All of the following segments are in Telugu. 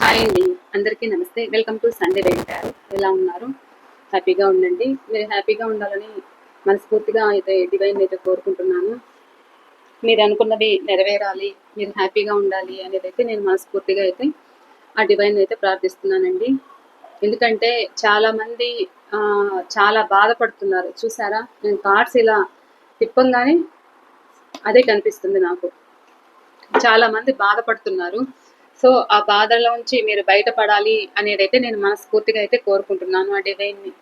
హాయ్ అండి. అందరికీ నమస్తే. వెల్కమ్ టు సండే డైట్ ఎలా ఉన్నారు? హ్యాపీగా ఉండండి. మీరు హ్యాపీగా ఉండాలని మనస్ఫూర్తిగా అయితే డివైన్ అయితే కోరుకుంటున్నాను. మీరు అనుకున్నది నెరవేరాలి మీరు హ్యాపీగా ఉండాలి అనేది అయితే నేను మనస్ఫూర్తిగా అయితే ఆ డివైన్ అయితే ప్రార్థిస్తున్నానండి. ఎందుకంటే చాలామంది చాలా బాధపడుతున్నారు. చూసారా? నేను కార్డ్స్ ఇలా తిప్పంగానే అదే కనిపిస్తుంది నాకు. చాలామంది బాధపడుతున్నారు. సో ఆ బాధలోంచి మీరు బయటపడాలి అనేది అయితే నేను మనస్ఫూర్తిగా అయితే కోరుకుంటున్నాను. ఆ డివైన్ని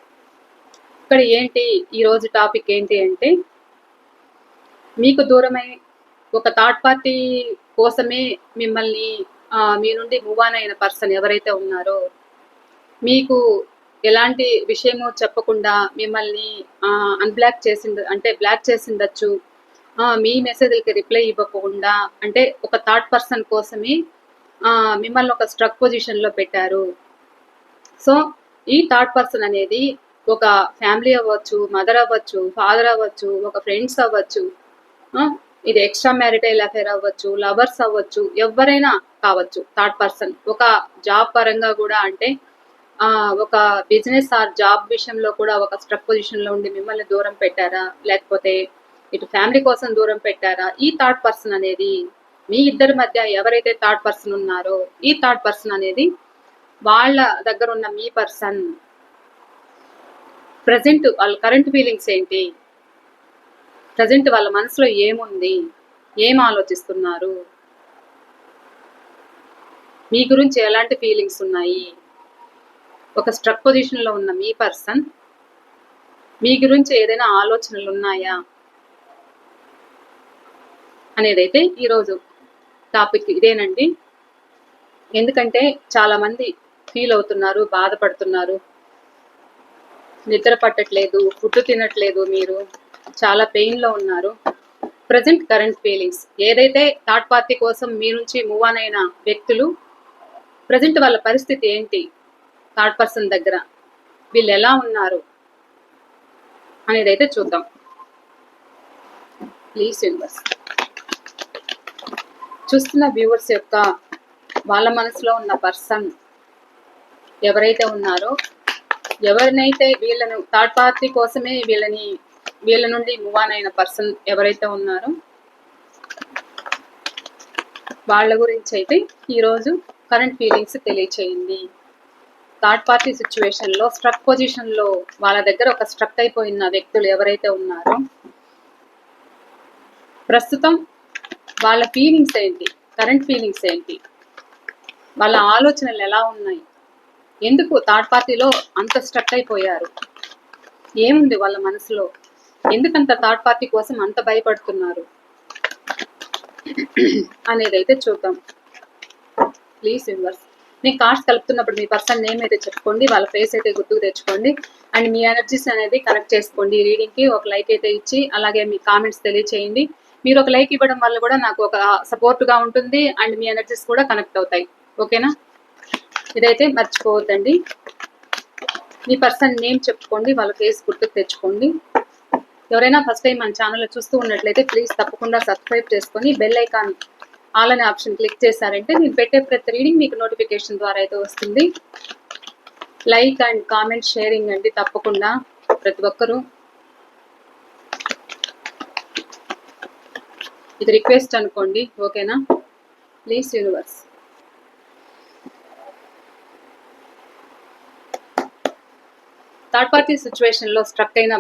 ఇక్కడ ఏంటి? ఈరోజు టాపిక్ ఏంటి అంటే మీకు దూరమై ఒక థర్డ్ పార్టీ కోసమే మిమ్మల్ని మీ నుండి మూవ్ ఆన్ అయిన పర్సన్ ఎవరైతే ఉన్నారో మీకు ఎలాంటి విషయము చెప్పకుండా మిమ్మల్ని అన్బ్లాక్ చేసిండ అంటే బ్లాక్ చేసిండొచ్చు. మీ మెసేజ్లకి రిప్లై ఇవ్వకుండా అంటే ఒక థర్డ్ పర్సన్ కోసమే మిమ్మల్ని ఒక స్ట్రక్ పొజిషన్లో పెట్టారు. సో ఈ థర్డ్ పర్సన్ అనేది ఒక ఫ్యామిలీ అవ్వచ్చు మదర్ అవ్వచ్చు ఫాదర్ అవ్వచ్చు ఒక ఫ్రెండ్స్ అవ్వచ్చు ఇది ఎక్స్ట్రా మ్యారిటైల్ అఫేర్ అవ్వచ్చు లవర్స్ అవ్వచ్చు ఎవరైనా కావచ్చు థర్డ్ పర్సన్ ఒక జాబ్ పరంగా కూడా అంటే ఒక బిజినెస్ ఆర్ జాబ్ విషయంలో కూడా ఒక స్ట్రక్ పొజిషన్లో ఉండి మిమ్మల్ని దూరం పెట్టారా? లేకపోతే ఇటు ఫ్యామిలీ కోసం దూరం పెట్టారా? ఈ థర్డ్ పర్సన్ అనేది మీ ఇద్దరి మధ్య ఎవరైతే థర్డ్ పర్సన్ ఉన్నారో ఈ థర్డ్ పర్సన్ అనేది వాళ్ళ దగ్గర ఉన్న మీ పర్సన్ ప్రజెంట్ వాళ్ళ కరెంట్ ఫీలింగ్స్ ఏంటి? ప్రజెంట్ వాళ్ళ మనసులో ఏముంది? ఏం ఆలోచిస్తున్నారు? మీ గురించి ఎలాంటి ఫీలింగ్స్ ఉన్నాయి? ఒక స్ట్రక్ పొజిషన్లో ఉన్న మీ పర్సన్ మీ గురించి ఏదైనా ఆలోచనలు ఉన్నాయా? అనేదైతే ఈరోజు టాపిక్ ఇదేనండి. ఎందుకంటే చాలామంది ఫీల్ అవుతున్నారు బాధపడుతున్నారు. నిద్ర పట్టట్లేదు ఫుడ్ తినట్లేదు మీరు చాలా పెయిన్లో ఉన్నారు. Present current feelings. ఏదైతే థర్డ్ పార్టీ కోసం మీ నుంచి మూవ్ ఆన్ అయిన వ్యక్తులు ప్రజెంట్ వాళ్ళ పరిస్థితి ఏంటి? థర్డ్ పర్సన్ దగ్గర వీళ్ళు ఎలా ఉన్నారు అనేది అయితే చూద్దాం. Please universe. చూస్తున్న వ్యూవర్స్ యొక్క వాళ్ళ మనసులో ఉన్న పర్సన్ ఎవరైతే ఉన్నారో ఎవరినైతే వీళ్ళను థర్డ్ పార్టీ కోసమే వీళ్ళని వీళ్ళ నుండి మూవ్ ఆన్ అయిన పర్సన్ ఎవరైతే ఉన్నారో వాళ్ళ గురించి అయితే ఈరోజు కరెంట్ ఫీలింగ్స్ తెలియచేయండి. థర్డ్ పార్టీ సిచ్యువేషన్లో స్ట్రక్ పొజిషన్లో వాళ్ళ దగ్గర ఒక స్ట్రక్ అయిపోయిన వ్యక్తులు ఎవరైతే ఉన్నారో ప్రస్తుతం వాళ్ళ ఫీలింగ్స్ ఏంటి? కరెంట్ ఫీలింగ్స్ ఏంటి? వాళ్ళ ఆలోచనలు ఎలా ఉన్నాయి? ఎందుకు థర్డ్ పార్టీలో అంత స్ట్రక్ అయిపోయారు? ఏముంది వాళ్ళ మనసులో? ఎందుకంత థర్డ్ పార్టీ కోసం అంత భయపడుతున్నారు? అనేది అయితే చూద్దాం. ప్లీజ్ యూనివర్స్ నేను కార్డ్స్ కలుపుతున్నప్పుడు మీ పర్సన్ నేమ్ అయితే చెప్పుకోండి వాళ్ళ ఫేస్ అయితే గుర్తుకు తెచ్చుకోండి అండ్ మీ ఎనర్జీస్ అనేది కనెక్ట్ చేసుకోండి. రీడింగ్కి ఒక లైక్ అయితే ఇచ్చి అలాగే మీ కామెంట్స్ తెలియచేయండి. మీరు ఒక లైక్ ఇవ్వడం వల్ల కూడా నాకు ఒక సపోర్ట్గా ఉంటుంది అండ్ మీ ఎనర్జీస్ కూడా కనెక్ట్ అవుతాయి. ఓకేనా? ఇదైతే మర్చిపోవద్దండి. మీ పర్సన్ నేమ్ చెప్పుకోండి వాళ్ళ ఫేస్ గుర్తుకు తెచ్చుకోండి. ఎవరైనా ఫస్ట్ టైం మన ఛానల్ చూస్తూ ఉన్నట్లయితే ప్లీజ్ తప్పకుండా సబ్స్క్రైబ్ చేసుకొని బెల్ ఐకాన్ ఆల్ అనే ఆప్షన్ క్లిక్ చేశారంటే నేను పెట్టే ప్రతి రీడింగ్ మీకు నోటిఫికేషన్ ద్వారా అయితే వస్తుంది. లైక్ అండ్ కామెంట్ షేరింగ్ అండి తప్పకుండా ప్రతి ఒక్కరూ. ఇది రిక్వెస్ట్ అనుకోండి ఓకేనా? ప్లీజ్ యూనివర్స్ థర్డ్ పార్టీ సిచ్యువేషన్లో స్ట్రక్ అయిన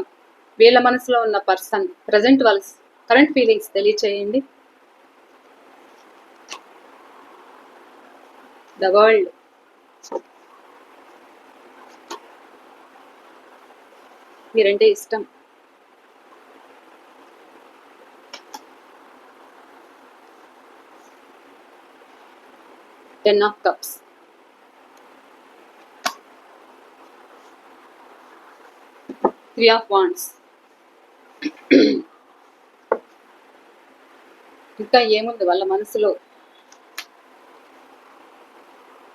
వీళ్ళ మనసులో ఉన్న పర్సన్ ప్రజెంట్ వాళ్ళ కరెంట్ ఫీలింగ్స్ తెలియచేయండి. ద వరల్డ్ మీరంటే ఇష్టం. Ten of cups. Three of wands ఇంకా ఏముంది? వాళ్ళ మనసులో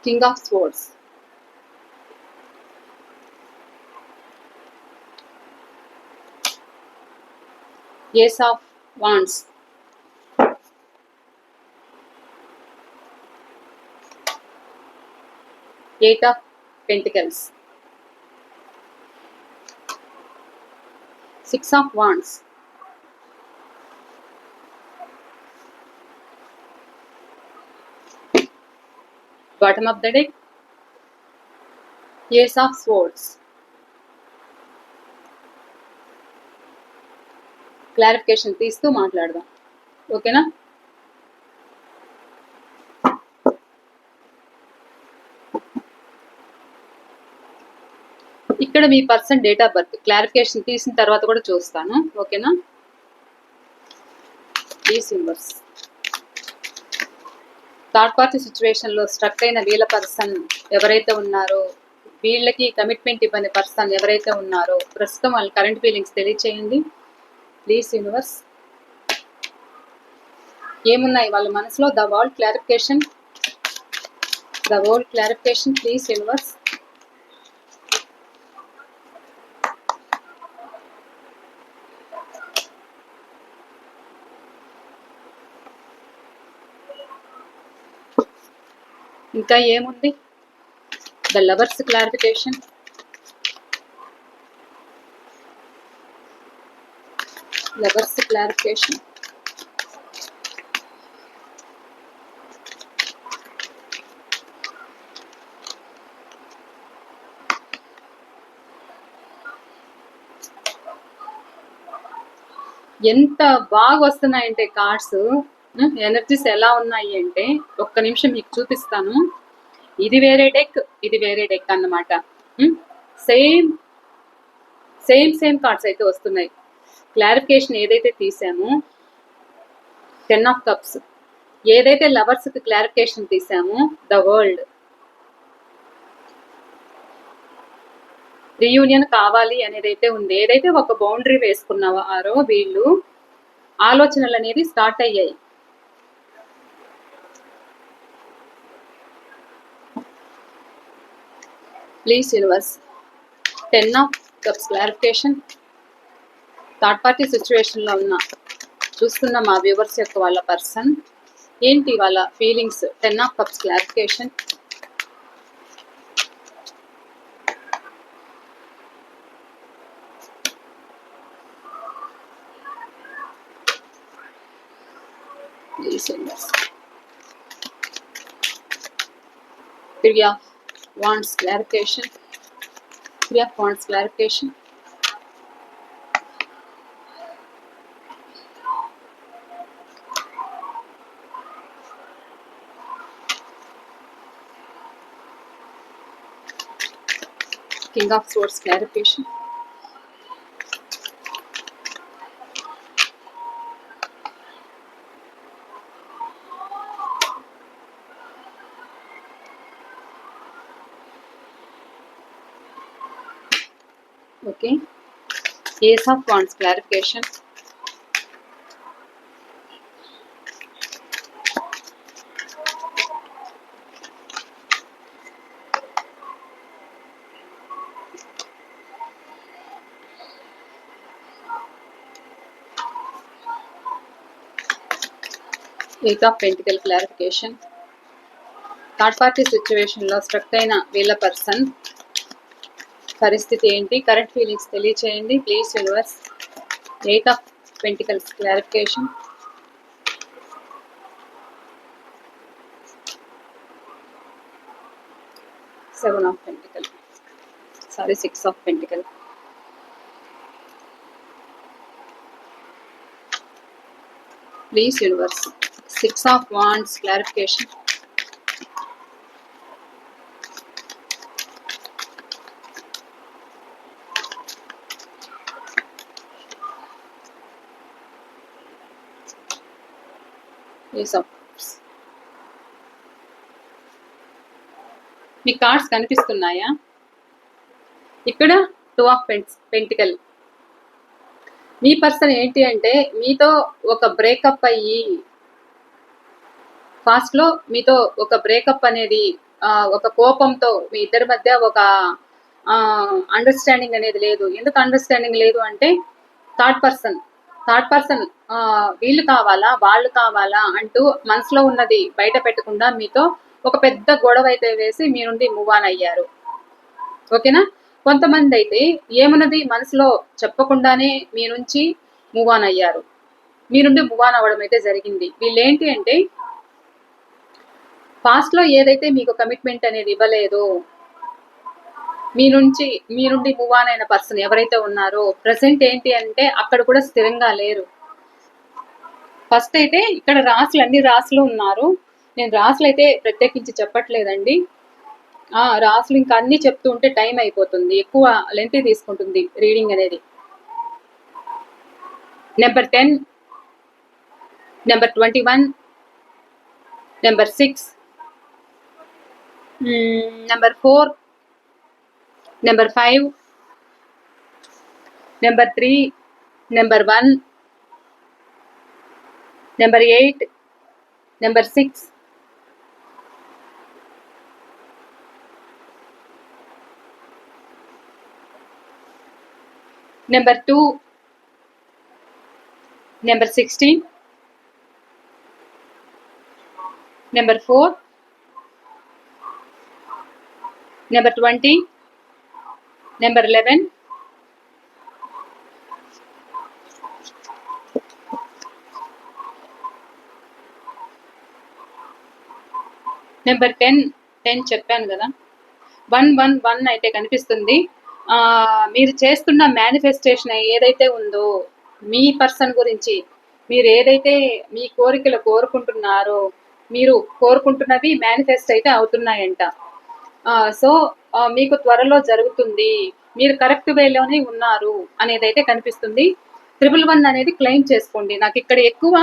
king of sports ace of wands eight of pentacles six of wands bottom of the deck. Ace of swords. Clarification తీస్తూ మాట్లాడదాం. ఓకేనా ఇక్కడ మీ person date of birth clarification తీసిన తర్వాత కూడా చూస్తాను. ఓకేనా? ఈ సింబర్స్ థర్డ్ పార్టీ సిచ్యువేషన్లో స్ట్రక్ అయిన వీళ్ళ పర్సన్ ఎవరైతే ఉన్నారో వీళ్ళకి కమిట్మెంట్ ఇవ్వని పర్సన్ ఎవరైతే ఉన్నారో ప్రస్తుతం వాళ్ళ కరెంట్ ఫీలింగ్స్ తెలియచేయండి. ప్లీజ్ యూనివర్స్ ఏమున్నాయి? వాళ్ళ మనసులో the world clarification. The world clarification please universe ఇంకా ఏముంది? The lovers clarification lovers clarification ఎంత బాగా వస్తున్నాయంటే కార్డ్స్. ఎనర్జీస్ ఎలా ఉన్నాయి అంటే ఒక్క నిమిషం మీకు చూపిస్తాను. ఇది వేరే డెక్ ఇది వేరే డెక్ అన్నమాట. సేమ్ సేమ్ సేమ్ కార్డ్స్ అయితే వస్తున్నాయి. క్లారిఫికేషన్ ఏదైతే తీసామో టెన్ ఆఫ్ కప్స్ ఏదైతే లవర్స్కి క్లారిఫికేషన్ తీసామో ద వరల్డ్ రీయూనియన్ కావాలి అనేది అయితే ఉంది. ఏదైతే ఒక బౌండరీ వేసుకున్నారో వీళ్ళు ఆలోచనలు అనేది స్టార్ట్ అయ్యాయి. Please universe ten of cups clarification third party సిచ్యువేషన్లో ఉన్న చూస్తున్న మా వ్యూవర్స్ యొక్క వాళ్ళ పర్సన్ ఏంటి వాళ్ళ feelings ten of cups clarification please universe Wands clarification. Three of Wands clarification. King of Swords clarification. Ace of Wands clarification. Eight of Pentacle clarification. Third party సిచ్యువేషన్లో స్ట్రక్ అయిన వీళ్ళ పర్సన్ పరిస్థితి ఏంటి? కరెంట్ ఫీలింగ్స్ తెలియచేయండి. Please universe eight of pentacles clarification seven of pentacle sorry six of pentacle please universe six of wands clarification ace of me cards కనిపిస్తున్నాయా? ఇక్కడ టూ ఆఫ్ పెంట్స్ పెంటికల్. మీ పర్సన్ ఏంటి అంటే మీతో ఒక బ్రేకప్ అయ్యి ఫాస్ట్లో మీతో ఒక బ్రేకప్ అనేది ఒక కోపంతో మీ ఇద్దరి మధ్య ఒక అండర్స్టాండింగ్ అనేది లేదు. ఎందుకు అండర్స్టాండింగ్ లేదు అంటే థర్డ్ పర్సన్ థర్డ్ పర్సన్ వీళ్ళు కావాలా వాళ్ళు కావాలా అంటూ మనసులో ఉన్నది బయట పెట్టకుండా మీతో ఒక పెద్ద గొడవ అయితే వేసి మీ నుండి మూవ్ ఆన్ అయ్యారు. ఓకేనా? కొంతమంది అయితే ఏమున్నది మనసులో చెప్పకుండానే మీ నుంచి మూవ్ ఆన్ అయ్యారు. మీ నుండి మూవ్ ఆన్ అవ్వడం అయితే జరిగింది. వీళ్ళు ఏంటి అంటే పాస్ట్లో ఏదైతే మీకు కమిట్మెంట్ అనేది ఇవ్వలేదో మీ నుంచి మీ నుండి మూవ్ ఆన్ అయిన పర్సన్ ఎవరైతే ఉన్నారో ప్రజెంట్ ఏంటి అంటే అక్కడ కూడా స్థిరంగా లేరు. ఫస్ట్ అయితే ఇక్కడ రాసులు అన్ని రాసులు ఉన్నారు. నేను రాసులు అయితే ప్రత్యేకించి చెప్పట్లేదండి. ఆ రాసులు ఇంకా అన్ని చెప్తూ ఉంటే టైం అయిపోతుంది. ఎక్కువ లెంత్ తీసుకుంటుంది రీడింగ్ అనేది. Number ten number twenty one number six number four number 5 number 3 number 1 number 8 number 6 number 2 number 16 number 4 number 20 number eleven number ten ten చెప్పాను కదా. వన్ వన్ వన్ అయితే కనిపిస్తుంది. మీరు చేస్తున్న మేనిఫెస్టేషన్ ఏదైతే ఉందో మీ పర్సన్ గురించి మీరు ఏదైతే మీ కోరికలు కోరుకుంటున్నారో మీరు కోరుకుంటున్నవి మేనిఫెస్ట్ అయితే అవుతున్నాయంట. సో మీకు త్వరలో జరుగుతుంది. మీరు కరెక్ట్ వేలోనే ఉన్నారు అనేది అయితే కనిపిస్తుంది. ట్రిపుల్ వన్ అనేది క్లెయిమ్ చేసుకోండి. నాకు ఇక్కడ ఎక్కువ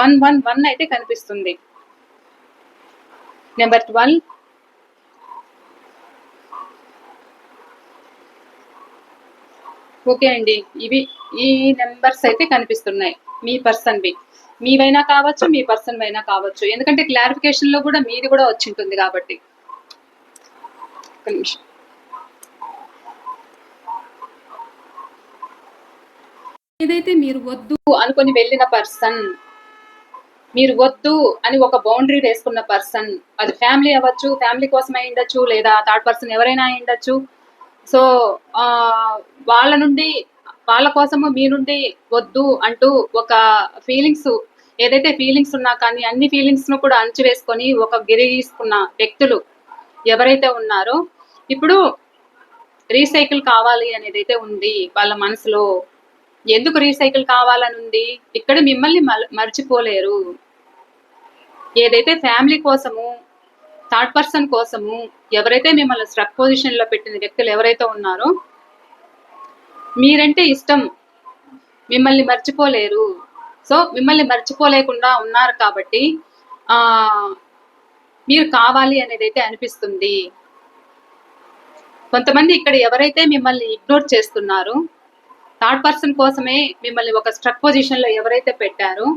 వన్ వన్ వన్ అయితే కనిపిస్తుంది. నెంబర్ ట్వెల్వ్ ఓకే అండి. ఇవి ఈ నెంబర్స్ అయితే కనిపిస్తున్నాయి. మీ పర్సన్వి మీవైనా కావచ్చు మీ పర్సన్ అయినా కావచ్చు. ఎందుకంటే క్లారిఫికేషన్లో కూడా మీది కూడా వచ్చి ఉంటుంది కాబట్టి. ఒక్క నిమిషం ఏదైతే మీరు వద్దు అనుకొని వెళ్ళిన పర్సన్ మీరు వద్దు అని ఒక బౌండరీ వేసుకున్న పర్సన్ అది ఫ్యామిలీ అవ్వచ్చు ఫ్యామిలీ కోసం అయి ఉండొచ్చు లేదా థర్డ్ పర్సన్ ఎవరైనా అయి ఉండొచ్చు. సో ఆ, వాళ్ళ నుండి వాళ్ళ కోసము మీ నుండి వద్దు అంటూ ఒక ఫీలింగ్స్ ఏదైతే ఫీలింగ్స్ ఉన్నా కానీ అన్ని ఫీలింగ్స్ను కూడా అణచివేసుకొని ఒక గిరి గీసుకున్న వ్యక్తులు ఎవరైతే ఉన్నారో ఇప్పుడు రీసైకిల్ కావాలి అనేది అయితే ఉంది వాళ్ళ మనసులో. ఎందుకు రీసైకిల్ కావాలని ఉంది? ఇక్కడ మిమ్మల్ని మర్చిపోలేరు. ఏదైతే ఫ్యామిలీ కోసము థర్డ్ పర్సన్ కోసము ఎవరైతే మిమ్మల్ని స్ట్రక్ పొజిషన్లో పెట్టిన వ్యక్తులు ఎవరైతే ఉన్నారో మీరంటే ఇష్టం. మిమ్మల్ని మర్చిపోలేరు. సో మిమ్మల్ని మర్చిపోలేకుండా ఉన్నారు కాబట్టి మీరు కావాలి అనేది అయితే అనిపిస్తుంది. కొంతమంది ఇక్కడ ఎవరైతే మిమ్మల్ని ఇగ్నోర్ చేస్తున్నారో థర్డ్ పర్సన్ కోసమే మిమ్మల్ని ఒక స్ట్రక్ పొజిషన్లో ఎవరైతే పెట్టారో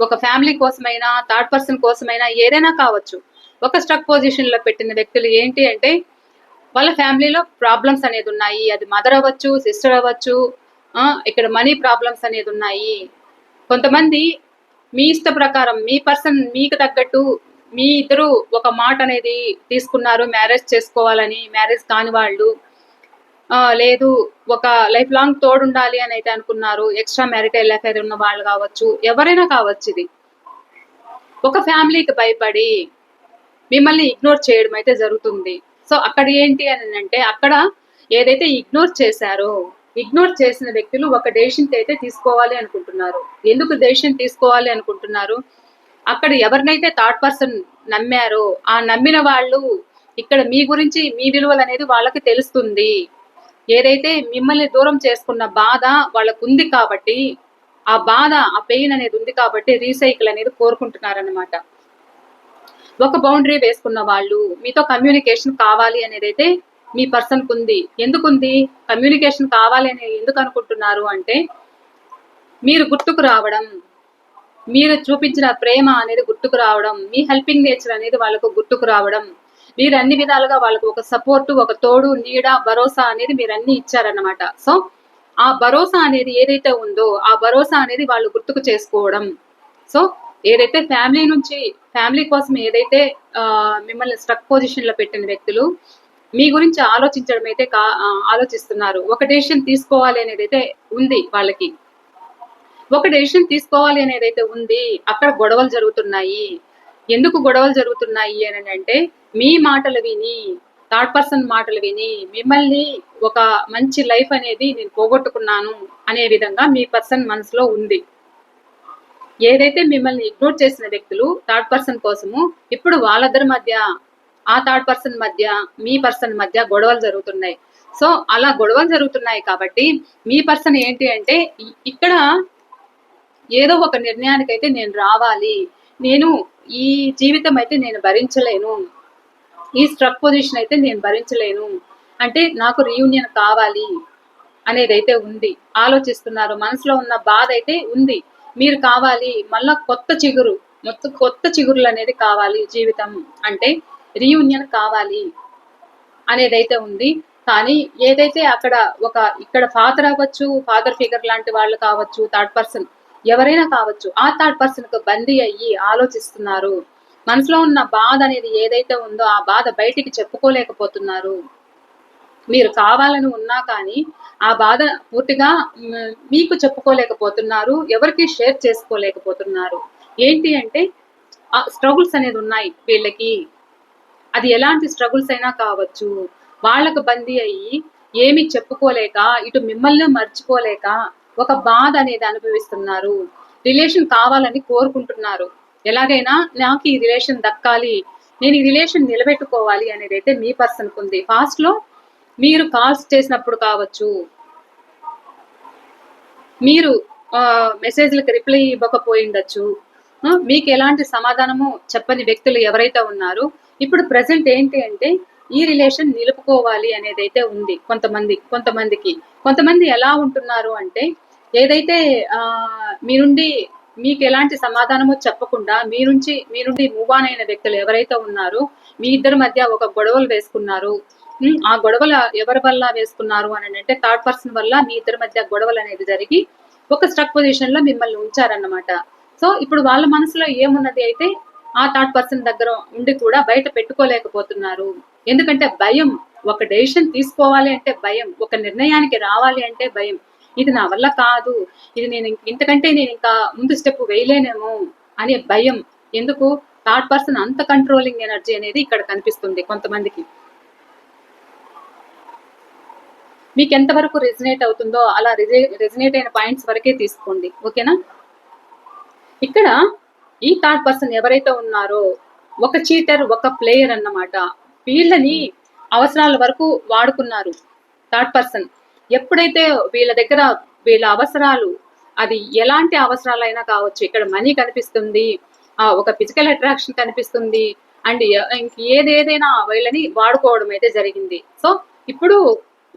ఒక ఫ్యామిలీ కోసమైనా థర్డ్ పర్సన్ కోసమైనా ఏదైనా కావచ్చు ఒక స్ట్రక్ పొజిషన్లో పెట్టిన వ్యక్తులు ఏంటి అంటే వాళ్ళ ఫ్యామిలీలో ప్రాబ్లమ్స్ అనేది ఉన్నాయి. అది మదర్ అవ్వచ్చు సిస్టర్ అవ్వచ్చు ఇక్కడ మనీ ప్రాబ్లమ్స్ అనేది ఉన్నాయి. కొంతమంది మీ ఇష్ట ప్రకారం మీ పర్సన్ మీకు తగ్గట్టు మీ ఇద్దరు ఒక మాట అనేది తీసుకున్నారు మ్యారేజ్ చేసుకోవాలని మ్యారేజ్ కాని వాళ్ళు లేదు ఒక లైఫ్ లాంగ్ తోడుండాలి అని అయితే అనుకున్నారు ఎక్స్ట్రా మ్యారిటల్ అఫైర్ ఉన్న వాళ్ళు కావచ్చు ఎవరైనా కావచ్చు ఇది. ఒక ఫ్యామిలీకి భయపడి మిమ్మల్ని ఇగ్నోర్ చేయడం అయితే జరుగుతుంది. సో అక్కడ ఏంటి అని అంటే అక్కడ ఏదైతే ఇగ్నోర్ చేశారో ఇగ్నోర్ చేసిన వ్యక్తులు ఒక డెసిషన్ అయితే తీసుకోవాలి అనుకుంటున్నారు. ఎందుకు డెసిషన్ తీసుకోవాలి అనుకుంటున్నారు? అక్కడ ఎవరినైతే థర్డ్ పర్సన్ నమ్మారో ఆ నమ్మిన వాళ్ళు ఇక్కడ మీ గురించి మీ విలువలు అనేది వాళ్ళకి తెలుస్తుంది. ఏదైతే మిమ్మల్ని దూరం చేసుకున్న బాధ వాళ్ళకు ఉంది కాబట్టి ఆ బాధ ఆ పెయిన్ అనేది ఉంది కాబట్టి రీసైకిల్ అనేది కోరుకుంటున్నారన్నమాట. ఒక బౌండరీ వేసుకున్న వాళ్ళు మీతో కమ్యూనికేషన్ కావాలి అనేది అయితే మీ పర్సన్ ఉంది ఎందుకుంది? కమ్యూనికేషన్ కావాలి అని ఎందుకు అనుకుంటున్నారు అంటే మీరు గుర్తుకు రావడం మీరు చూపించిన ప్రేమ అనేది గుర్తుకు రావడం మీ హెల్పింగ్ నేచర్ అనేది వాళ్ళకు గుర్తుకు రావడం మీరు అన్ని విధాలుగా వాళ్ళకు ఒక సపోర్ట్ ఒక తోడు నీడ భరోసా అనేది మీరు అన్ని ఇచ్చారన్నమాట. సో ఆ భరోసా అనేది ఏదైతే ఉందో ఆ భరోసా అనేది వాళ్ళు గుర్తుకు చేసుకోవడం. సో ఏదైతే ఫ్యామిలీ నుంచి ఫ్యామిలీ కోసం ఏదైతే మిమ్మల్ని స్ట్రక్ పొజిషన్లో పెట్టిన వ్యక్తులు మీ గురించి ఆలోచించడం అయితే కా ఆలోచిస్తున్నారు. ఒక డెసిషన్ తీసుకోవాలి అనేది అయితే ఉంది వాళ్ళకి. ఒక డెసిషన్ తీసుకోవాలి అనేది అయితే ఉంది అక్కడ గొడవలు జరుగుతున్నాయి. ఎందుకు గొడవలు జరుగుతున్నాయి అని అంటే మీ మాటలు విని థర్డ్ పర్సన్ మాటలు విని మిమ్మల్ని ఒక మంచి లైఫ్ అనేది నేను పోగొట్టుకున్నాను అనే విధంగా మీ పర్సన్ మనసులో ఉంది. ఏదైతే మిమ్మల్ని ఇగ్నోర్ చేసిన వ్యక్తులు థర్డ్ పర్సన్ కోసము ఇప్పుడు వాళ్ళిద్దరి మధ్య ఆ థర్డ్ పర్సన్ మధ్య మీ పర్సన్ మధ్య గొడవలు జరుగుతున్నాయి. సో అలా గొడవలు జరుగుతున్నాయి కాబట్టి మీ పర్సన్ ఏంటి అంటే ఇక్కడ ఏదో ఒక నిర్ణయానికి అయితే నేను రావాలి. నేను ఈ జీవితం అయితే నేను భరించలేను. ఈ స్ట్రక్ పొజిషన్ అయితే నేను భరించలేను. అంటే నాకు రీయూనియన్ కావాలి అనేది అయితే ఉంది. ఆలోచిస్తున్నారు. మనసులో ఉన్న బాధ అయితే ఉంది. మీరు కావాలి. మళ్ళా కొత్త చిగురు మొత్తం కొత్త చిగురులు అనేది కావాలి జీవితం. అంటే రీయూనియన్ కావాలి అనేది అయితే ఉంది. కానీ ఏదైతే అక్కడ ఒక ఇక్కడ ఫాదర్ అవ్వచ్చు ఫాదర్ ఫిగర్ లాంటి వాళ్ళు కావచ్చు థర్డ్ పర్సన్ ఎవరైనా కావచ్చు ఆ థర్డ్ పర్సన్కు బందీ అయ్యి ఆలోచిస్తున్నారు. మనసులో ఉన్న బాధ అనేది ఏదైతే ఉందో ఆ బాధ బయటికి చెప్పుకోలేకపోతున్నారు. మీరు కావాలని ఉన్నా కానీ ఆ బాధ పూర్తిగా మీకు చెప్పుకోలేకపోతున్నారు ఎవరికి షేర్ చేసుకోలేకపోతున్నారు. ఏంటి అంటే ఆ స్ట్రగుల్స్ అనేది ఉన్నాయి వీళ్ళకి. అది ఎలాంటి స్ట్రగుల్స్ అయినా కావచ్చు. వాళ్ళకు బందీ అయ్యి ఏమి చెప్పుకోలేక ఇటు మిమ్మల్ని మర్చిపోలేక ఒక బాధ అనేది అనుభవిస్తున్నారు. రిలేషన్ కావాలని కోరుకుంటున్నారు. ఎలాగైనా నాకు ఈ రిలేషన్ దక్కాలి నేను ఈ రిలేషన్ నిలబెట్టుకోవాలి అనేది అయితే మీ పర్సన్ ఉంది. ఫాస్ట్లో మీరు కాల్స్ చేసినప్పుడు కావచ్చు మీరు మెసేజ్లకు రిప్లై ఇవ్వకపోయి ఉండొచ్చు. మీకు ఎలాంటి సమాధానము చెప్పని వ్యక్తులు ఎవరైతే ఉన్నారో ఇప్పుడు ప్రజెంట్ ఏంటి అంటే ఈ రిలేషన్ నిలుపుకోవాలి అనేది అయితే ఉంది కొంతమంది కొంతమందికి. కొంతమంది ఎలా ఉంటున్నారు అంటే ఏదైతే ఆ, మీ నుండి మీకు ఎలాంటి సమాధానము చెప్పకుండా మీ నుంచి మీ నుండి మూవ్ ఆన్ అయిన వ్యక్తులు ఎవరైతే ఉన్నారో మీ ఇద్దరి మధ్య ఒక గొడవలు వేసుకున్నారు. ఆ గొడవల ఎవరి వల్ల వేసుకున్నారు అని అంటే థర్డ్ పర్సన్ వల్ల మీ ఇద్దరి మధ్య గొడవలు అనేది జరిగి ఒక స్ట్రక్ పొజిషన్లో మిమ్మల్ని ఉంచారన్నమాట. సో ఇప్పుడు వాళ్ళ మనసులో ఏమున్నది అయితే ఆ థర్డ్ పర్సన్ దగ్గర ఉండి కూడా బయట పెట్టుకోలేకపోతున్నారు. ఎందుకంటే భయం ఒక డెసిషన్ తీసుకోవాలి అంటే భయం ఒక నిర్ణయానికి రావాలి అంటే భయం. ఇది నా వల్ల కాదు. ఇది నేను ఇంతకంటే నేను ఇంకా ముందు స్టెప్ వేయలేనేమో అనే భయం. ఎందుకు? థర్డ్ పర్సన్ అంత కంట్రోలింగ్ ఎనర్జీ అనేది ఇక్కడ కనిపిస్తుంది కొంతమందికి. మీకు ఎంతవరకు రెజినేట్ అవుతుందో అలా రెజినేట్ అయిన పాయింట్స్ వరకే తీసుకోండి. ఓకేనా? ఇక్కడ ఈ థర్డ్ పర్సన్ ఎవరైతే ఉన్నారో ఒక చీటర్ ఒక ప్లేయర్ అన్నమాట. వీళ్ళని అవసరాల వరకు వాడుకున్నారు థర్డ్ పర్సన్. ఎప్పుడైతే వీళ్ళ దగ్గర వీళ్ళ అవసరాలు అది ఎలాంటి అవసరాలైనా కావచ్చు. ఇక్కడ మనీ కనిపిస్తుంది ఆ ఒక ఫిజికల్ అట్రాక్షన్ కనిపిస్తుంది. అండ్ ఇంక ఏదేదైనా వీళ్ళని వాడుకోవడం అయితే జరిగింది. సో ఇప్పుడు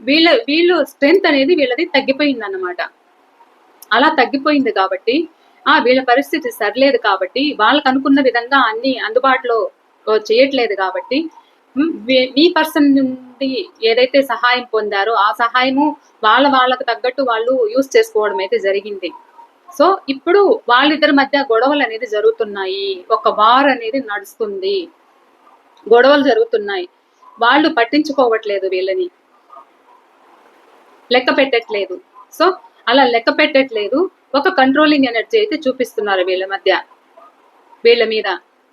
వీళ్ళ వీళ్ళు స్ట్రెంగ్త్ అనేది వీళ్ళది తగ్గిపోయింది అన్నమాట అలా తగ్గిపోయింది కాబట్టి ఆ వీళ్ళ పరిస్థితి సరిలేదు కాబట్టి వాళ్ళకు అనుకున్న విధంగా అన్ని అందుబాటులో చేయట్లేదు కాబట్టి మీ పర్సన్ నుండి ఏదైతే సహాయం పొందారో ఆ సహాయము వాళ్ళ వాళ్ళకు తగ్గట్టు వాళ్ళు యూస్ చేసుకోవడం అయితే జరిగింది. సో ఇప్పుడు వాళ్ళిద్దరి మధ్య గొడవలు అనేది జరుగుతున్నాయి. ఒక వార్ అనేది నడుస్తుంది. గొడవలు జరుగుతున్నాయి. వాళ్ళు పట్టించుకోవట్లేదు వీళ్ళని. లెక్క పెట్టట్లేదు. సో అలా లెక్క పెట్టట్లేదు. ఒక కంట్రోలింగ్ ఎనర్జీ అయితే చూపిస్తున్నారు వీళ్ళ మధ్య. వీళ్ళ మీద.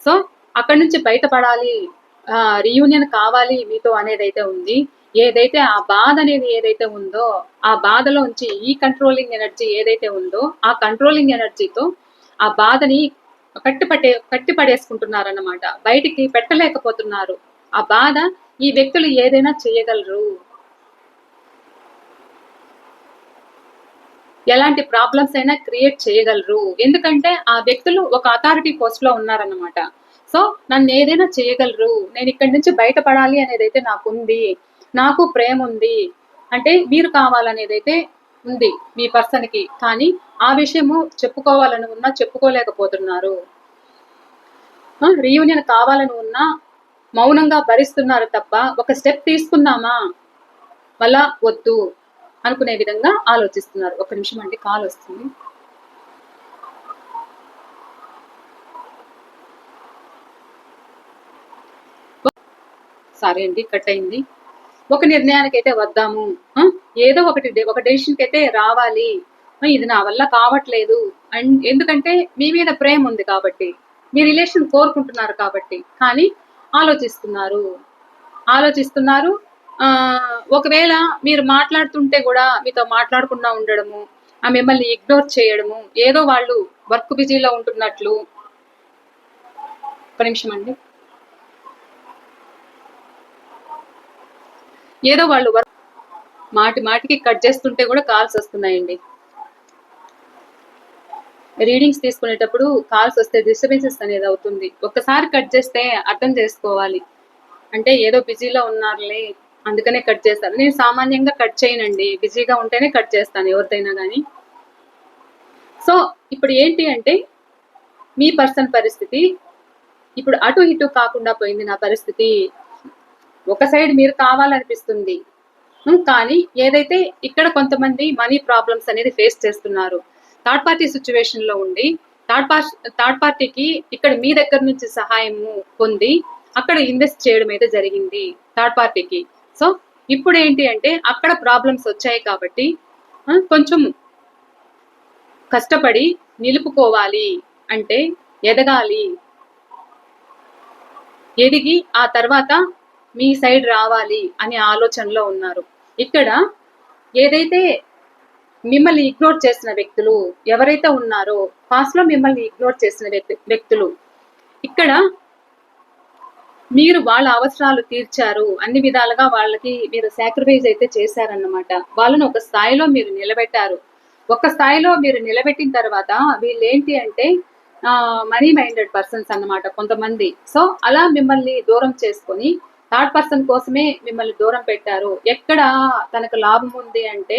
సో అక్కడి నుంచి బయటపడాలి రీయూనియన్ కావాలి మీతో అనేది అయితే ఉంది ఏదైతే ఆ బాధ అనేది ఏదైతే ఉందో ఆ బాధలో ఉంచి ఈ కంట్రోలింగ్ ఎనర్జీ ఏదైతే ఉందో ఆ కంట్రోలింగ్ ఎనర్జీతో ఆ బాధని కట్టిపట్టే కట్టిపడేసుకుంటున్నారు అన్నమాట బయటికి పెట్టలేకపోతున్నారు. ఆ బాధ ఈ వ్యక్తులు ఏదైనా చేయగలరు. ఎలాంటి ప్రాబ్లమ్స్ అయినా క్రియేట్ చేయగలరు. ఎందుకంటే ఆ వ్యక్తులు ఒక అథారిటీ పోస్ట్లో ఉన్నారన్నమాట. సో నన్ను ఏదైనా చేయగలరు. నేను ఇక్కడి నుంచి బయటపడాలి అనేది అయితే నాకు ఉంది నాకు ప్రేమ ఉంది. అంటే మీరు కావాలనేది అయితే ఉంది మీ పర్సన్కి కానీ ఆ విషయము చెప్పుకోవాలని ఉన్నా చెప్పుకోలేకపోతున్నారు. రీయూనియన్ కావాలని ఉన్నా మౌనంగా భరిస్తున్నారు తప్ప ఒక స్టెప్ తీసుకుందామా మళ్ళా వద్దు అనుకునే విధంగా ఆలోచిస్తున్నారు. ఒక నిమిషం అండి కాల్ వస్తుంది. సారీ అండి కట్ అయింది. ఒక నిర్ణయానికి అయితే వద్దాము ఏదో ఒకటి ఒక డెసిషన్కి అయితే రావాలి ఇది నా వల్ల కావట్లేదు. అండ్ ఎందుకంటే మీ మీద ప్రేమ ఉంది కాబట్టి మీ రిలేషన్ కోరుకుంటున్నారు కాబట్టి కానీ ఆలోచిస్తున్నారు. ఆలోచిస్తున్నారు. ఒకవేళ మీరు మాట్లాడుతుంటే కూడా మీతో మాట్లాడకుండా ఉండడము ఆ మిమ్మల్ని ఇగ్నోర్ చేయడము ఏదో వాళ్ళు వర్క్ బిజీలో ఉంటున్నట్లు. ఒక నిమిషం అండి. ఏదో వాళ్ళు వర్క్ మాటి మాటికి కట్ చేస్తుంటే కూడా కాల్స్ వస్తున్నాయండి. రీడింగ్స్ తీసుకునేటప్పుడు కాల్స్ వస్తే డిస్టర్బెన్సెస్ అనేది అవుతుంది. ఒక్కసారి కట్ చేస్తే అర్థం చేసుకోవాలి. అంటే ఏదో బిజీలో ఉన్నారులే అందుకనే కట్ చేస్తాను నేను సామాన్యంగా కట్ చేయనండి. బిజీగా ఉంటేనే కట్ చేస్తాను ఎవరిదైనా కానీ. సో ఇప్పుడు ఏంటి అంటే మీ పర్సన్ పరిస్థితి ఇప్పుడు అటు ఇటు కాకుండా పోయింది నా పరిస్థితి ఒక సైడ్ మీరు కావాలనిపిస్తుంది. కానీ ఏదైతే ఇక్కడ కొంతమంది మనీ ప్రాబ్లమ్స్ అనేది ఫేస్ చేస్తున్నారు. థర్డ్ పార్టీ సిచ్యువేషన్లో ఉండి థర్డ్ పార్టీ థర్డ్ పార్టీకి ఇక్కడ మీ దగ్గర నుంచి సహాయము పొంది అక్కడ ఇన్వెస్ట్ చేయడం అయితే జరిగింది థర్డ్ పార్టీకి. సో ఇప్పుడు ఏంటి అంటే అక్కడ ప్రాబ్లమ్స్ వచ్చాయి కాబట్టి కొంచెం కష్టపడి నిలుపుకోవాలి అంటే ఎదగాలి. ఎదిగి ఆ తర్వాత మీ సైడ్ రావాలి అనే ఆలోచనలో ఉన్నారు. ఇక్కడ ఏదైతే మిమ్మల్ని ఇగ్నోర్ చేసిన వ్యక్తులు ఎవరైతే ఉన్నారో పాస్ట్లో మిమ్మల్ని ఇగ్నోర్ చేసిన వ్యక్తి- వ్యక్తులు ఇక్కడ మీరు వాళ్ళ అవసరాలు తీర్చారు అన్ని విధాలుగా వాళ్ళకి మీరు సాక్రిఫైస్ అయితే చేశారన్నమాట. వాళ్ళని ఒక స్థాయిలో మీరు నిలబెట్టారు. ఒక స్థాయిలో మీరు నిలబెట్టిన తర్వాత వీళ్ళు ఏంటి అంటే మనీ మైండెడ్ పర్సన్స్ అన్నమాట కొంతమంది. సో అలా మిమ్మల్ని దూరం చేసుకొని థర్డ్ పర్సన్ కోసమే మిమ్మల్ని దూరం పెట్టారు. ఎక్కడ తనకు లాభం ఉంది అంటే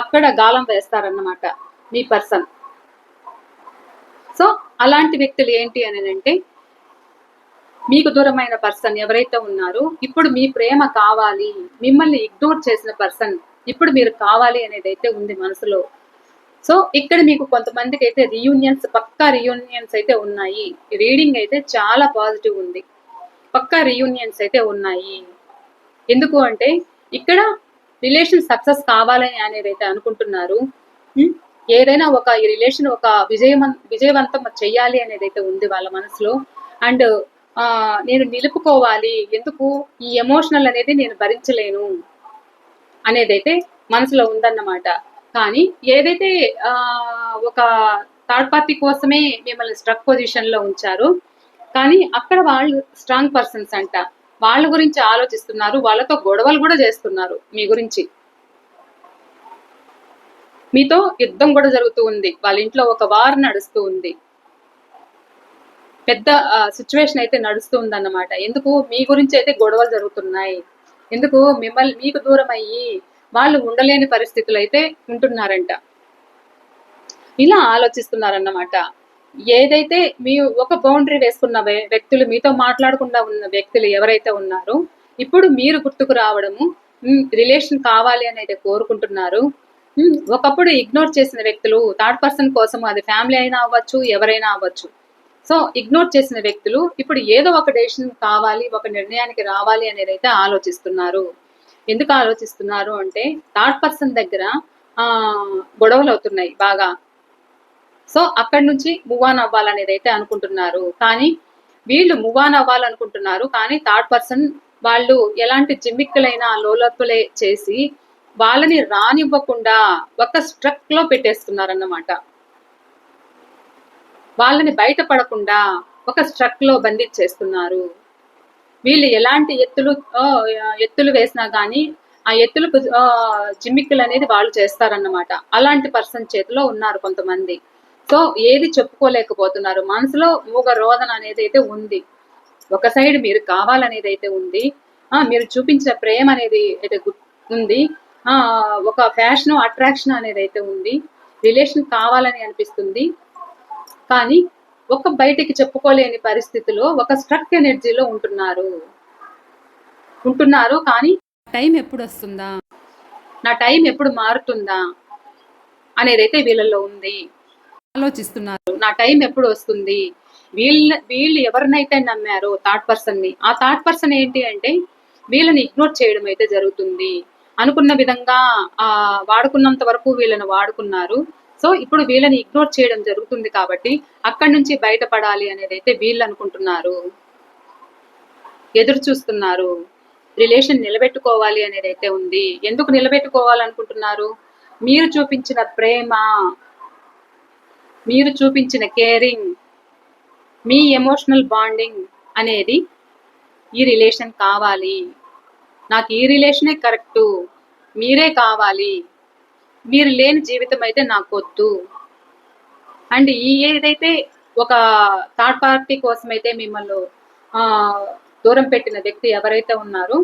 అక్కడ గాలం వేస్తారన్నమాట మీ పర్సన్. సో అలాంటి వ్యక్తులు ఏంటి అని అంటే మీకు దూరమైన పర్సన్ ఎవరైతే ఉన్నారో ఇప్పుడు మీ ప్రేమ కావాలి మిమ్మల్ని ఇగ్నోర్ చేసిన పర్సన్ ఇప్పుడు మీరు కావాలి అనేది అయితే ఉంది మనసులో. సో ఇక్కడ మీకు కొంతమందికి అయితే రీయూనియన్స్ పక్కా రీయూనియన్స్ అయితే ఉన్నాయి. రీడింగ్ అయితే చాలా పాజిటివ్ ఉంది. పక్కా రీయూనియన్స్ అయితే ఉన్నాయి. ఎందుకు అంటే ఇక్కడ రిలేషన్ సక్సెస్ కావాలని అనేది అయితే అనుకుంటున్నారు. ఏదైనా ఒక ఈ రిలేషన్ ఒక విజయవం విజయవంతం చెయ్యాలి అనేది అయితే ఉంది వాళ్ళ మనసులో. అండ్ నేను నిలుపుకోవాలి. ఎందుకు? ఈ ఎమోషనల్ అనేది నేను భరించలేను అనేది అయితే మనసులో ఉందన్నమాట. కానీ ఏదైతే ఆ, ఒక థర్డ్ పార్టీ కోసమే మిమ్మల్ని స్ట్రక్ పొజిషన్లో ఉంచారో ఉంచారు కానీ అక్కడ వాళ్ళు స్ట్రాంగ్ పర్సన్స్ అంట. వాళ్ళ గురించి ఆలోచిస్తున్నారు. వాళ్ళతో గొడవలు కూడా చేస్తున్నారు మీ గురించి. మీతో యుద్ధం కూడా జరుగుతూ ఉంది. వాళ్ళ ఇంట్లో ఒక వార్ నడుస్తూ ఉంది. పెద్ద సిచ్యువేషన్ అయితే నడుస్తూ ఉందన్నమాట. ఎందుకు? మీ గురించి అయితే గొడవలు జరుగుతున్నాయి. ఎందుకు? మిమ్మల్ని మీకు దూరం అయ్యి వాళ్ళు ఉండలేని పరిస్థితులు అయితే ఉంటున్నారంట. ఇలా ఆలోచిస్తున్నారన్నమాట. ఏదైతే మీ ఒక బౌండరీ వేసుకున్న వ్యక్తులు మీతో మాట్లాడకుండా ఉన్న వ్యక్తులు ఎవరైతే ఉన్నారో ఇప్పుడు మీరు గుర్తుకు రావడము రిలేషన్ కావాలి అని అయితే కోరుకుంటున్నారు ఒకప్పుడు ఇగ్నోర్ చేసిన వ్యక్తులు థర్డ్ పర్సన్ కోసం అది ఫ్యామిలీ అయినా అవ్వచ్చు ఎవరైనా అవ్వచ్చు. సో ఇగ్నోర్ చేసిన వ్యక్తులు ఇప్పుడు ఏదో ఒక డెసిషన్ కావాలి ఒక నిర్ణయానికి రావాలి అనేది అయితే ఆలోచిస్తున్నారు. ఎందుకు ఆలోచిస్తున్నారు అంటే థర్డ్ పర్సన్ దగ్గర ఆ గొడవలు అవుతున్నాయి బాగా. సో అక్కడి నుంచి మూవ్ ఆన్ అవ్వాలనేది అయితే అనుకుంటున్నారు. కానీ వీళ్ళు మూవ్ ఆన్ అవ్వాలనుకుంటున్నారు. కానీ థర్డ్ పర్సన్ వాళ్ళు ఎలాంటి జిమ్మిక్కులైన లోలపులే చేసి వాళ్ళని రానివ్వకుండా ఒక స్ట్రక్లో పెట్టేస్తున్నారు అన్నమాట వాళ్ళని బయటపడకుండా ఒక స్ట్రక్లో బంధించేస్తున్నారు. వీళ్ళు ఎలాంటి ఎత్తులు ఎత్తులు వేసినా కానీ ఆ ఎత్తులకు జిమ్మిక్కులు అనేది వాళ్ళు చేస్తారన్నమాట. అలాంటి పర్సన్ చేతిలో ఉన్నారు కొంతమంది. సో ఏది చెప్పుకోలేకపోతున్నారు. మనసులో మూగ రోదన అనేది అయితే ఉంది. ఒక సైడ్ మీరు కావాలనేది అయితే ఉంది. ఆ మీరు చూపించిన ప్రేమ అనేది అయితే ఉంది. ఆ ఒక ఫ్యాషన్ అట్రాక్షన్ అనేది అయితే ఉంది. రిలేషన్ కావాలని అనిపిస్తుంది. కానీ ఒక బయటికి చెప్పుకోలేని పరిస్థితిలో ఒక స్ట్రక్ ఎనర్జీలో ఉంటున్నారు. ఉంటున్నారు కానీ టైం ఎప్పుడు వస్తుందా నా టైం ఎప్పుడు మారుతుందా? అనేది అయితే వీళ్ళల్లో ఉంది. ఆలోచిస్తున్నారు. నా టైం ఎప్పుడు వస్తుంది? వీళ్ళ వీళ్ళు ఎవరినైతే నమ్మారో థర్డ్ పర్సన్ని ఆ థర్డ్ పర్సన్ ఏంటి అంటే వీళ్ళని ఇగ్నోర్ చేయడం అయితే జరుగుతుంది అనుకున్న విధంగా ఆ వాడుకున్నంత వరకు వీళ్ళని వాడుకున్నారు. సో ఇప్పుడు వీళ్ళని ఇగ్నోర్ చేయడం జరుగుతుంది కాబట్టి అక్కడి నుంచి బయటపడాలి అనేది అయితే వీళ్ళు అనుకుంటున్నారు. ఎదురు చూస్తున్నారు. రిలేషన్ నిలబెట్టుకోవాలి అనేది అయితే ఉంది. ఎందుకు నిలబెట్టుకోవాలనుకుంటున్నారు? మీరు చూపించిన ప్రేమ మీరు చూపించిన కేరింగ్ మీ ఎమోషనల్ బాండింగ్ అనేది ఈ రిలేషన్ కావాలి. నాకు ఈ రిలేషనే కరెక్టు మీరే కావాలి. మీరు లేని జీవితం అయితే నాకు వద్దు. అండ్ ఈ ఏదైతే ఒక థర్డ్ పార్టీ కోసం అయితే మిమ్మల్ని దూరం పెట్టిన వ్యక్తి ఎవరైతే ఉన్నారో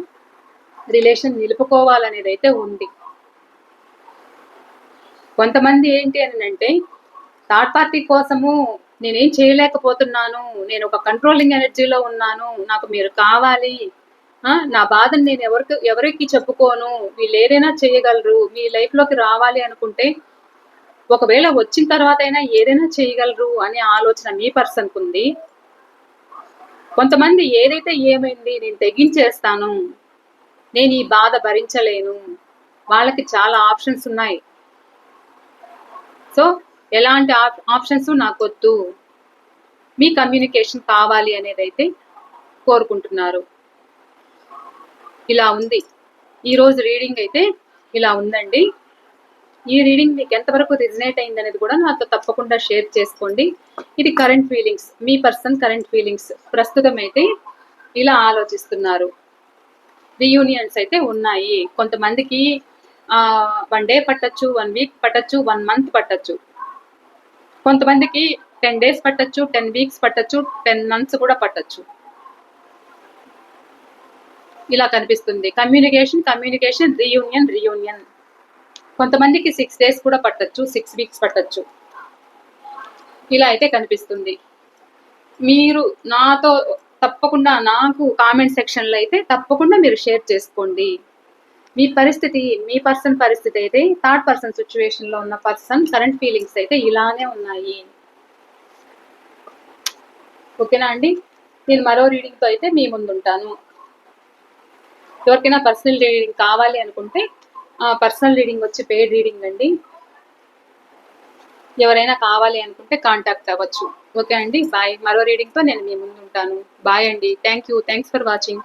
రిలేషన్ నిలుపుకోవాలనేది అయితే ఉంది. కొంతమంది ఏంటి అని అంటే థర్డ్ పార్టీ కోసము నేనేం చేయలేకపోతున్నాను నేను ఒక కంట్రోలింగ్ ఎనర్జీలో ఉన్నాను నాకు మీరు కావాలి. నా బాధను నేను ఎవరికి ఎవరికి చెప్పుకోను వీళ్ళు ఏదైనా చేయగలరు మీ లైఫ్లోకి రావాలి అనుకుంటే ఒకవేళ వచ్చిన తర్వాత అయినా ఏదైనా చేయగలరు అనే ఆలోచన మీ పర్సన్కి ఉంది. కొంతమంది ఏదైతే ఏమైంది నేను తెగించేస్తాను నేను ఈ బాధ భరించలేను వాళ్ళకి చాలా ఆప్షన్స్ ఉన్నాయి. సో ఎలాంటి ఆప్- ఆప్షన్స్ నాకు వద్దు మీ కమ్యూనికేషన్ కావాలి అనేది అయితే కోరుకుంటున్నారు. ఇలా ఉంది. ఈరోజు రీడింగ్ అయితే ఇలా ఉందండి. ఈ రీడింగ్ మీకు ఎంతవరకు రిజనేట్ అయింది అనేది కూడా నాతో తప్పకుండా షేర్ చేసుకోండి. ఇది కరెంట్ ఫీలింగ్స్ మీ పర్సన్ కరెంట్ ఫీలింగ్స్ ప్రస్తుతం అయితే ఇలా ఆలోచిస్తున్నారు. రీయూనియన్స్ అయితే ఉన్నాయి. కొంతమందికి వన్ డే పట్టచ్చు వన్ వీక్ పట్టచ్చు వన్ మంత్ పట్టచ్చు. కొంతమందికి టెన్ డేస్ పట్టచ్చు టెన్ వీక్స్ పట్టచ్చు టెన్ మంత్స్ కూడా పట్టచ్చు. ఇలా కనిపిస్తుంది. కమ్యూనికేషన్ కమ్యూనికేషన్ రీయూనియన్ రీయూనియన్ కొంతమందికి సిక్స్ డేస్ కూడా పట్టచ్చు సిక్స్ వీక్స్ పట్టచ్చు. ఇలా అయితే కనిపిస్తుంది. మీరు నాతో తప్పకుండా నాకు కామెంట్ సెక్షన్లో అయితే తప్పకుండా మీరు షేర్ చేసుకోండి. మీ పరిస్థితి మీ పర్సన్ పరిస్థితి అయితే థర్డ్ పర్సన్ సిచ్యువేషన్లో ఉన్న పర్సన్ కరెంట్ ఫీలింగ్స్ అయితే ఇలానే ఉన్నాయి. ఓకేనా అండి? నేను మరో రీడింగ్తో అయితే మీ ముందు ఉంటాను ఎవరికైనా పర్సనల్ రీడింగ్ కావాలి అనుకుంటే పర్సనల్ రీడింగ్ వచ్చి పెయిడ్ రీడింగ్ అండి. ఎవరైనా కావాలి అనుకుంటే కాంటాక్ట్ అవ్వచ్చు. ఓకే అండి? బాయ్ మరో రీడింగ్తో నేను మీ ముందు ఉంటాను బాయ్ అండి. Thank you thanks for watching